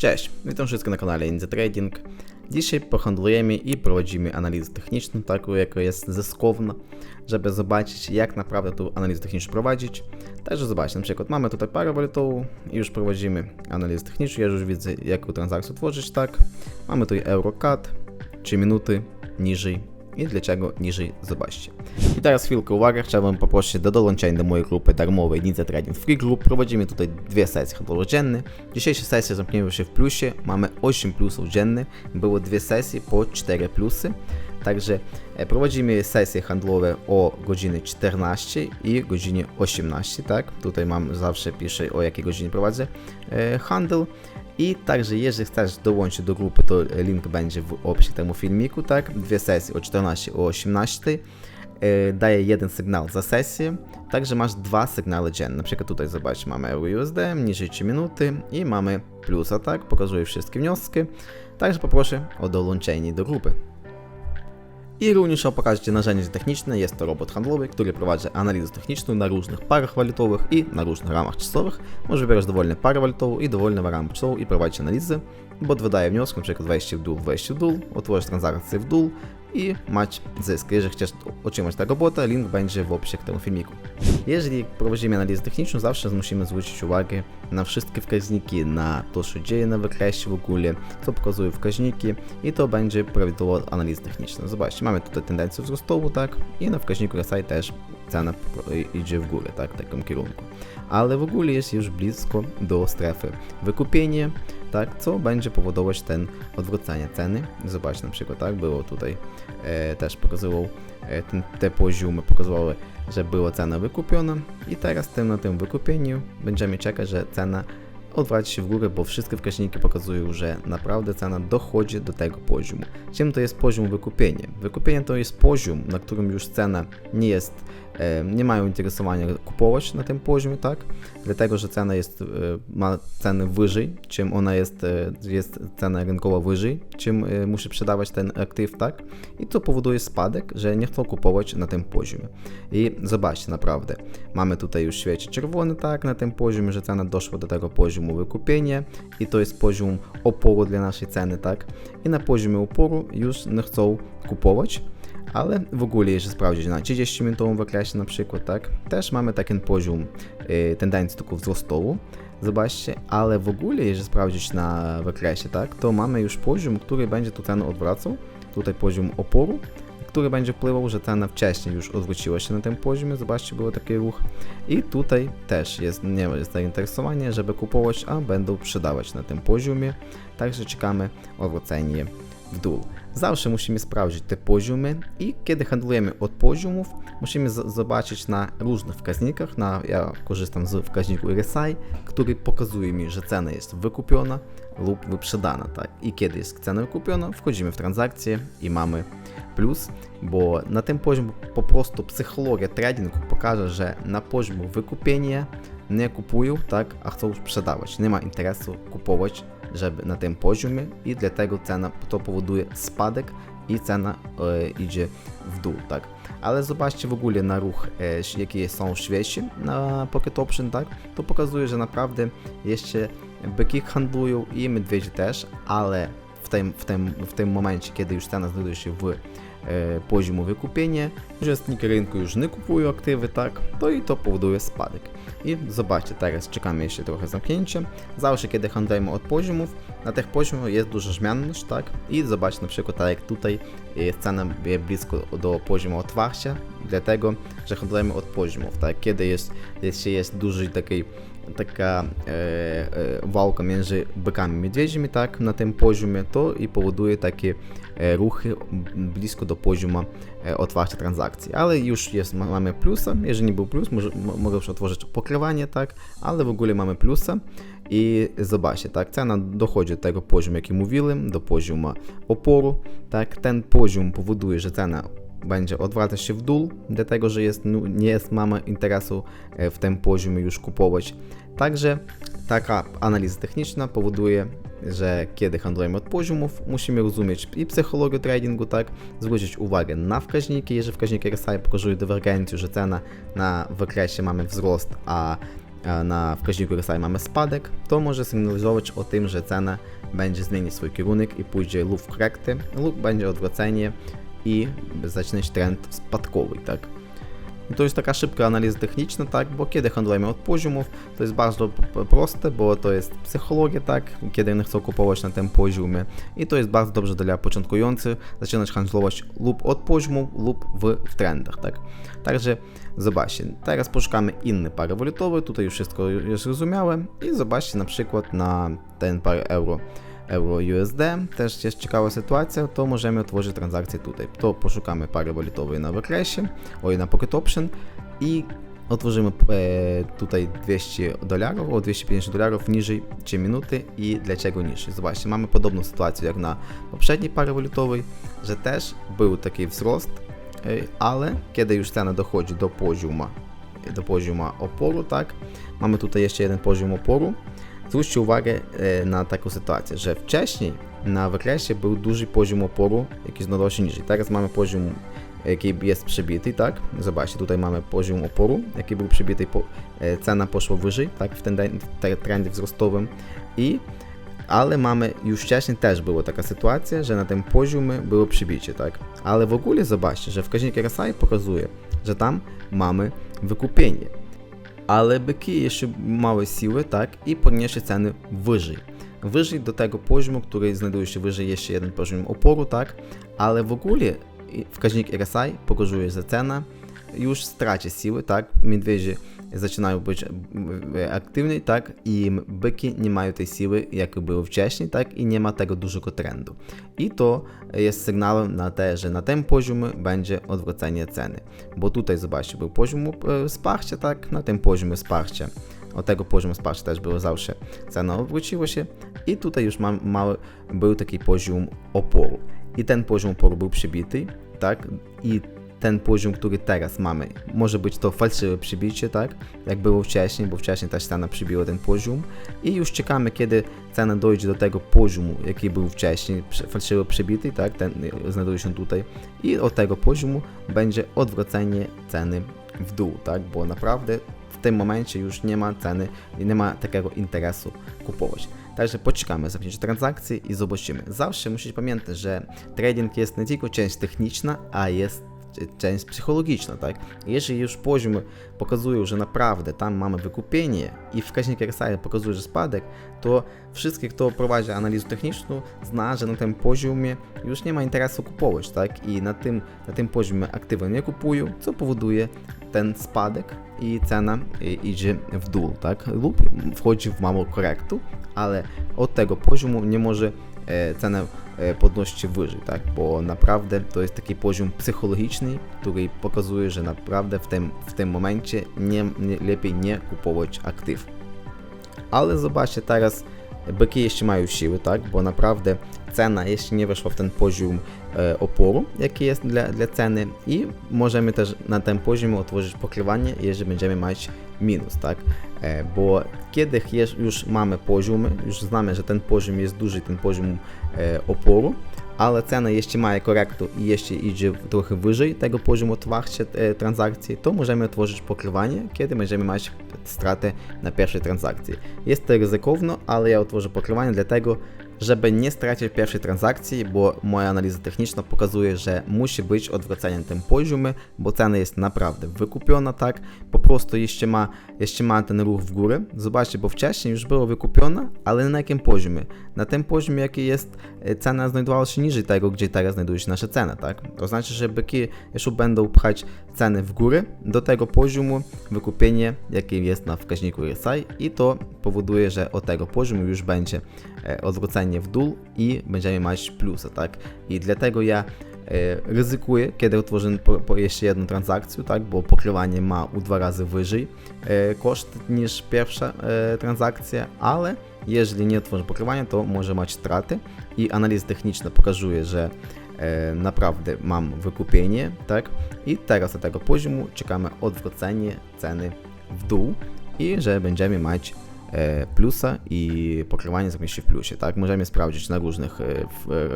Cześć, witam wszystkich na kanale Ninja Trading. Dzisiaj pohandlujemy i prowadzimy analizę techniczną, taką jaka jest zyskowna, żeby zobaczyć jak naprawdę tą analizę techniczną prowadzić. Także zobaczcie, na przykład mamy tutaj parę walutową i już prowadzimy analizę techniczną, ja już widzę jaką transakcję tworzyć, tak. Mamy tutaj EuroCAD, 3 minuty, niżej i dlaczego niżej zobaczcie. I teraz chwilkę uwagi, chciałbym poprosić do dołączenia do mojej grupy darmowej Ninja Trading Free Group. Prowadzimy tutaj dwie sesje handlowe dzienne. Dzisiejsza sesja zamknięła się w plusie, mamy 8 plusów dziennych, było dwie sesje po 4 plusy. Także e, prowadzimy sesje handlowe o godzinie 14 i godzinie 18, tak? Tutaj mam zawsze piszę o jakiej godzinie prowadzę e, handel. I także jeżeli chcesz dołączyć do grupy, to link będzie w opisie temu filmiku, tak? Dwie sesje o 14 i o 18. E, daje jeden sygnał za sesję, także masz dwa sygnały dzienne. Na przykład tutaj zobacz, mamy EURUSD, niżej 3 minuty i mamy plusa, tak? Pokazuję wszystkie wnioski. Także poproszę o dołączenie do grupy. I również pokażę Ci narzędzie techniczne. Jest to robot handlowy, który prowadzi analizę techniczną na różnych parach walutowych i na różnych ramach czasowych. Możesz wybierać dowolne parę walutową i dowolną ramę czasową i prowadzić analizę. Bot wydaje wnioski, przykład wejście w dół, wejście w dół, otworzyć transakcję w dół i mać zysk. Jeżeli chcesz otrzymać tego bota, link będzie w opisie temu filmiku. Jeżeli prowadzimy analizę techniczną, zawsze musimy zwrócić uwagę na wszystkie wskaźniki, na to, co dzieje na wykresie w ogóle, co pokazują wskaźniki i to będzie prawidłowa analiza techniczna. Zobaczcie, mamy tutaj tendencję wzrostową, tak, i na wskaźniku RSI też cena idzie w górę, tak, w takim kierunku. Ale w ogóle jest już blisko do strefy wykupienia, tak, co będzie powodować ten odwrócenie ceny. Zobaczcie na przykład, tak, było tutaj e, też pokazywał e, ten, te poziomy, pokazywały, że była cena wykupiona i teraz tym na tym wykupieniu będziemy czekać, że cena odwraci się w górę, bo wszystkie wskaźniki pokazują, że naprawdę cena dochodzi do tego poziomu. Czym to jest poziom wykupienia? Wykupienie to jest poziom, na którym już cena nie jest nie mają interesowania kupować na tym poziomie, tak? Dlatego, że cena jest, e, ma cenę wyżej, czym ona jest, e, jest cena rynkowa wyżej, czym e, musi sprzedawać ten aktyw, tak? I to powoduje spadek, że nie chcą kupować na tym poziomie. I zobaczcie, naprawdę, mamy tutaj już świeci czerwony, tak, na tym poziomie, że cena doszła do tego poziomu wykupienia i to jest poziom oporu dla naszej ceny, tak? I na poziomie oporu już nie chcą kupować, ale w ogóle, jeżeli sprawdzić na 30-minutowym wykresie na przykład, tak, też mamy taki poziom y, tendencji tylko wzrostową, zobaczcie, ale w ogóle, jeżeli sprawdzić na wykresie, tak, to mamy już poziom, który będzie tu cenę odwracał, tutaj poziom oporu, który będzie wpływał, że cena wcześniej już odwróciła się na tym poziomie, zobaczcie, był taki ruch. I tutaj też jest, nie jest zainteresowanie, żeby kupować, a będą sprzedawać na tym poziomie, także czekamy odwrócenie w dół. Zawsze musimy sprawdzić te poziomy i kiedy handlujemy od poziomów, musimy zobaczyć na różnych wskaźnikach. Na, ja korzystam z wskaźniku RSI, który pokazuje mi, że cena jest wykupiona lub wyprzedana. Tak? I kiedy jest cena wykupiona, wchodzimy w transakcję i mamy plus, bo na tym poziomie po prostu psychologia tradingu pokaże, że na poziomie wykupienia nie kupują, tak, a chcą sprzedawać. Nie ma interesu kupować żeby na tym poziomie i dlatego cena to powoduje spadek i cena e, idzie w dół, tak. Ale zobaczcie w ogóle na ruch, e, jakie są świeci na Pocket Option, tak, to pokazuje, że naprawdę jeszcze byki handlują i medwiedzi też, ale w tym, w tym, w tym momencie, kiedy już cena znajduje się w poziomu wykupienia, uczestnicy rynku już nie kupują aktywy, tak, to i to powoduje spadek. I zobaczcie, teraz czekamy jeszcze trochę zamknięcia. Zawsze kiedy handlujemy od poziomów, na tych poziomach jest duża zmienność, tak, i zobaczcie na przykład, tak jak tutaj jest cena blisko do poziomu otwarcia, dlatego, że handlujemy od poziomów, tak, kiedy jest, jeśli jest duży taki taka e, e, walka między bykami i niedźwiedzimi, tak, na tym poziomie, to i powoduje takie e, ruchy blisko do poziomu e, otwarcia transakcji. Ale już jest, mamy plusa, jeżeli nie był plus, może, już otworzyć pokrywanie, tak, ale w ogóle mamy plusa. I zobaczcie, tak, cena dochodzi do tego poziomu, jaki mówiłem, do poziomu oporu. Tak, ten poziom powoduje, że cena będzie odwracać się w dół, dlatego że jest, nie jest, mamy interesu e, w tym poziomie już kupować. Także taka analiza techniczna powoduje, że kiedy handlujemy od poziomów, musimy rozumieć i psychologię tradingu, tak, zwrócić uwagę na wskaźniki, jeżeli wskaźniki RSI pokazują dywergencję, że cena na wykresie mamy wzrost, a na wskaźniku RSI mamy spadek, to może sygnalizować o tym, że cena będzie zmienić swój kierunek i pójdzie lub w korekty, lub będzie odwrócenie i się trend spadkowy, tak? I to jest taka szybka analiza techniczna, tak, bo kiedy handlujemy od poziomów, to jest bardzo proste, bo to jest psychologia, tak, kiedy nie chcą kupować na tym poziomie. I to jest bardzo dobrze dla początkujących zaczynać handlować lub od poziomu, lub w, w trendach, tak. Także zobaczcie, teraz poszukamy inny pary walutowy, tutaj już wszystko jest zrozumiałe i zobaczcie na przykład na ten parę euro euro USD, też jest ciekawa sytuacja, to możemy otworzyć transakcję tutaj. To poszukamy pary walutowej na wykresie, oj na Pocket Option. I otworzymy e, tutaj 200 dolarów, o 250 dolarów niżej 3 minuty i dlaczego niżej. Zobaczcie, mamy podobną sytuację jak na poprzedniej parze walutowej, że też był taki wzrost, e, ale kiedy już cena dochodzi do poziomu, do poziomu oporu, tak, mamy tutaj jeszcze jeden poziom oporu, Zwróćcie uwagę e, na taką sytuację, że wcześniej na wykresie był duży poziom oporu, jaki znajdował się niżej. Teraz mamy poziom, jaki jest przebity, tak? Zobaczcie, tutaj mamy poziom oporu, jaki był przebity, po, e, cena poszła wyżej, tak? W, ten, w trendzie wzrostowym i ale mamy, już wcześniej też była taka sytuacja, że na tym poziomie było przybicie, tak? Ale w ogóle zobaczcie, że wskaźnik RSI pokazuje, że tam mamy wykupienie ale byki jeszcze małe siły, tak, i podniesie ceny wyżej. Wyżej do tego poziomu, który znajduje się wyżej jeszcze jeden poziom oporu, tak, ale w ogóle wskaźnik RSI pokazuje, że cena już straci siły, tak, medwiedzie zaczynają być e, aktywni, tak, i byki nie mają tej siły, jak było wcześniej, tak, i nie ma tego dużego trendu. I to jest sygnałem na te, że na tym poziomie będzie odwrócenie ceny. Bo tutaj, zobaczcie, był poziom e, wsparcia, tak, na tym poziomie wsparcia od tego poziomu wsparcia też było zawsze cena odwróciła się i tutaj już mam mały, był taki poziom oporu. I ten poziom oporu był przybity, tak, i ten poziom, który teraz mamy. Może być to fałszywe przybicie, tak? Jak było wcześniej, bo wcześniej też cena przybiła ten poziom. I już czekamy, kiedy cena dojdzie do tego poziomu, jaki był wcześniej, fałszywo przybity, tak? Ten znajduje się tutaj. I od tego poziomu będzie odwrócenie ceny w dół, tak? Bo naprawdę w tym momencie już nie ma ceny, nie ma takiego interesu kupować. Także poczekamy zamknięcie transakcji i zobaczymy. Zawsze musicie pamiętać, że trading jest nie tylko część techniczna, a jest część psychologiczna, tak? Jeżeli już poziom pokazuje, że naprawdę tam mamy wykupienie i wskaźnik RSI pokazuje, że spadek, to wszystkich, kto prowadzi analizę techniczną, zna, że na tym poziomie już nie ma interesu kupować, tak? I na tym, na tym poziomie aktywy nie kupują, co powoduje ten spadek i cena idzie w dół, tak? Lub wchodzi w małą korektu, ale od tego poziomu nie może E, e, podnosić wyżej, tak? Bo naprawdę to jest taki poziom psychologiczny, który pokazuje, że naprawdę w tym, w tym momencie nie, nie, lepiej nie kupować aktyw. Ale zobaczcie teraz, byki jeszcze mają siły, tak? Bo naprawdę cena jeszcze nie weszła w ten poziom e, oporu, jaki jest dla, dla ceny i możemy też na tym poziomie otworzyć pokrywanie, jeżeli będziemy mieć minus, tak? E, bo kiedy już mamy poziomy, już znamy, że ten poziom jest duży, ten poziom e, oporu, ale cena jeszcze ma korektу i jeszcze idzie trochę wyżej tego poziomu otwarcia transakcji, to możemy otworzyć pokrywanie, kiedy będziemy mieć stratę na pierwszej transakcji. Jest to ryzykowne, ale ja otworzę pokrywanie dlatego, żeby nie stracić pierwszej transakcji, bo moja analiza techniczna pokazuje, że musi być odwrócenie tym poziomie, bo cena jest naprawdę wykupiona, tak? Po prostu jeszcze ma, jeszcze ma ten ruch w górę. Zobaczcie, bo wcześniej już było wykupiona, ale na jakim poziomie? Na tym poziomie, jaki jest e, cena znajdowała się niżej tego, gdzie teraz znajduje się nasza cena, tak? To znaczy, że byki jeszcze będą pchać ceny w górę do tego poziomu wykupienie, jakie jest na wskaźniku RSI i to powoduje, że od tego poziomu już będzie e, odwrócenie w dół i będziemy mieć plusa, tak? I dlatego ja e, ryzykuję, kiedy po jeszcze jedną transakcję, tak? Bo pokrywanie ma u dwa razy wyżej e, koszt niż pierwsza transakcja, ale jeżeli nie otworzę pokrywania, to może mieć straty i analiza techniczna pokazuje, że naprawdę mam wykupienie, tak? I teraz do tego poziomu czekamy odwrócenie ceny w dół i że będziemy mieć e, plusa i pokrywanie zamknie się w plusie, tak? Możemy sprawdzić na różnych e,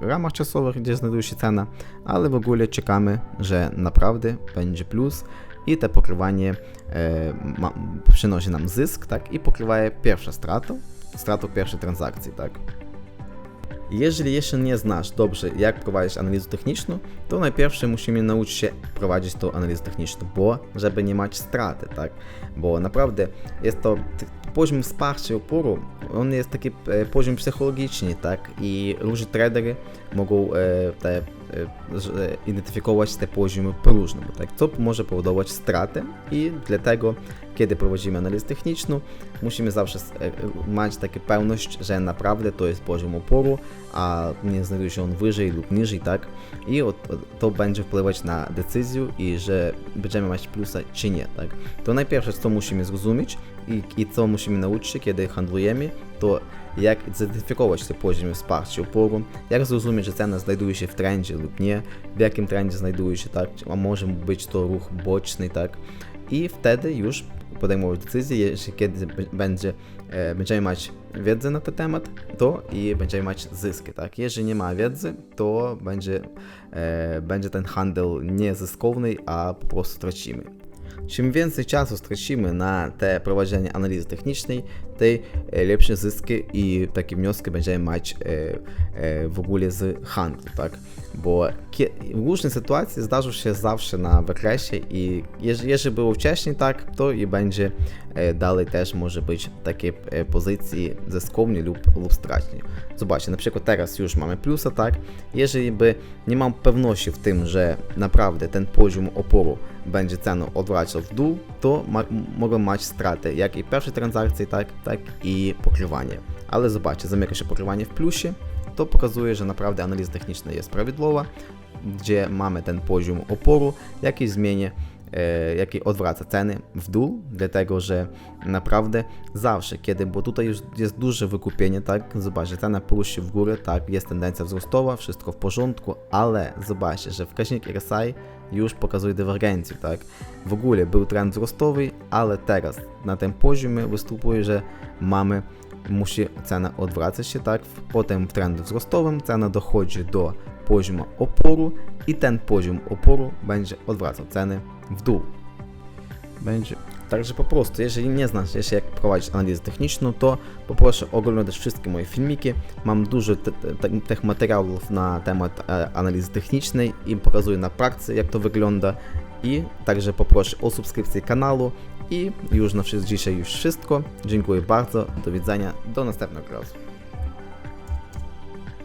ramach czasowych, gdzie znajduje się cena, ale w ogóle czekamy, że naprawdę będzie plus i te pokrywanie e, ma, przynosi nam zysk, tak, i pokrywa pierwszą stratę, stratę pierwszej transakcji, tak. Jeżeli jeszcze nie znasz dobrze, jak prowadzić analizę techniczną, to najpierw musimy nauczyć się prowadzić tą analizę techniczną, bo żeby nie mieć straty, tak? Bo naprawdę jest to poziom wsparcia oporu, on jest taki e, poziom psychologiczny, tak? I różni tradery mogą e, te, identyfikować te poziomy po-różnemu, tak? Co może powodować straty i dlatego, kiedy prowadzimy analizę techniczną, musimy zawsze e, e, mieć taką pewność, że naprawdę to jest poziom oporu, a nie znajduje się on wyżej lub niżej, tak? I to będzie wpływać na decyzję i że będziemy mieć plusa czy nie, tak? To najpierw, co musimy zrozumieć i, i co musimy nauczyć się, kiedy handlujemy, to jak zidentyfikować te poziomy wsparcia oporu, jak zrozumieć, że cena znajduje się w trendzie lub nie, w jakim trendzie znajduje się, tak? A może być to ruch boczny, tak? I wtedy już podejmować decyzję, jeśli kiedy będzie, e, będziemy mieć wiedzę na ten temat, to i będziemy mieć zyski, tak? Jeżeli nie ma wiedzy, to będzie, e, będzie ten handel niezyskowny, a po prostu tracimy. E, e, e, w ogóle z handlu, tak? Bo kie- różne sytuacje zdarzą się zawsze na wykresie i jeżeli, jeżeli było wcześniej tak, to i będzie e, dalej też może być takie e, pozycje zyskowne lub, lub stratne. Zobaczcie, na przykład teraz już mamy plusa, tak? Jeżeli by nie mam pewności w tym, że naprawdę ten poziom oporu będzie cenę odwracał w dół, to ma, m- mogą mieć straty, jak i pierwszej transakcji, tak, tak i pokrywanie. Ale zobaczcie, zamyka się pokrywanie w plusie, to pokazuje, że naprawdę analiza techniczna jest prawidłowa, gdzie mamy ten poziom oporu, jaki zmienia, e, jaki odwraca ceny w dół, dlatego że naprawdę zawsze, kiedy, bo tutaj już jest duże wykupienie, tak, zobaczcie, cena pójdzie w górę, tak, jest tendencja wzrostowa, wszystko w porządku, ale zobaczcie, że wskaźnik RSI już pokazuje dywergencję, tak, w ogóle był trend wzrostowy, ale teraz na tym poziomie występuje, że mamy musi cena odwracać się, tak? Potem w trendu wzrostowym cena dochodzi do poziomu oporu i ten poziom oporu będzie odwracał ceny w dół. Będzie. Także po prostu, jeżeli nie znasz jeszcze jak prowadzić analizę techniczną, to poproszę oglądać wszystkie moje filmiki. Mam dużo tych materiałów na temat e, analizy technicznej i pokazuję na praktyce jak to wygląda. I także poproszę o subskrypcję kanału i już na dzisiaj już wszystko. Dziękuję bardzo, do widzenia, do następnego razu.